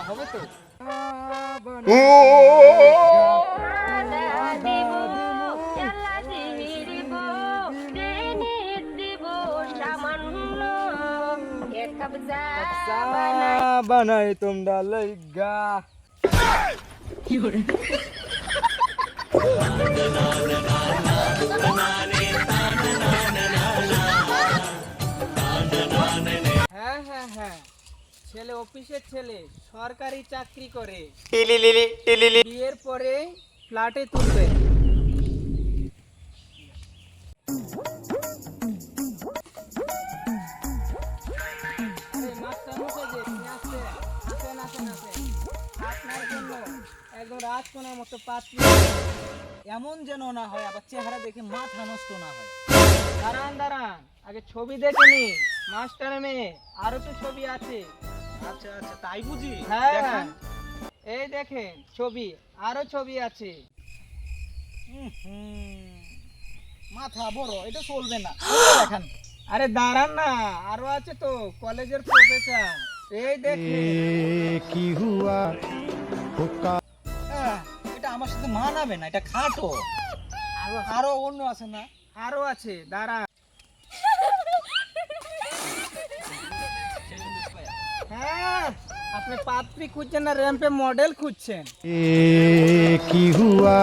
হবে তো বানাই তোমরা লইগা ছেলে অফিসের ছেলে সরকারি চাকরি করে। বিয়ের পরে ফ্ল্যাটে তুলবে। রাজকন্যার মতো পাত্রী এমন যেন না হয় আবার চেহারা দেখে মাথা নষ্ট না হয়। দাঁড়ান দাঁড়ান আগে ছবি দেখে নি মাস্টার মেয়ে আরও তো ছবি আছে। আচ্ছা আচ্ছা তাই বুঝি? হ্যাঁ। এই দেখেন ছবি আরও ছবি আছে। মাথা বড় এটা চলবে না। দেখান। আরে দাঁড়ান না আরও আছে তো কলেজের প্রফেসর এই দেখেন। আহ, এটা আমার সাথে মানাবে না এটা খাটো। আরও আরও অন্য আছে না? আরও আছে দাঁড়ান হ্যাঁ আপনি পাত্রী খুঁজছেন না র্যাম্পে মডেল খুঁজছেন। কি হুয়া?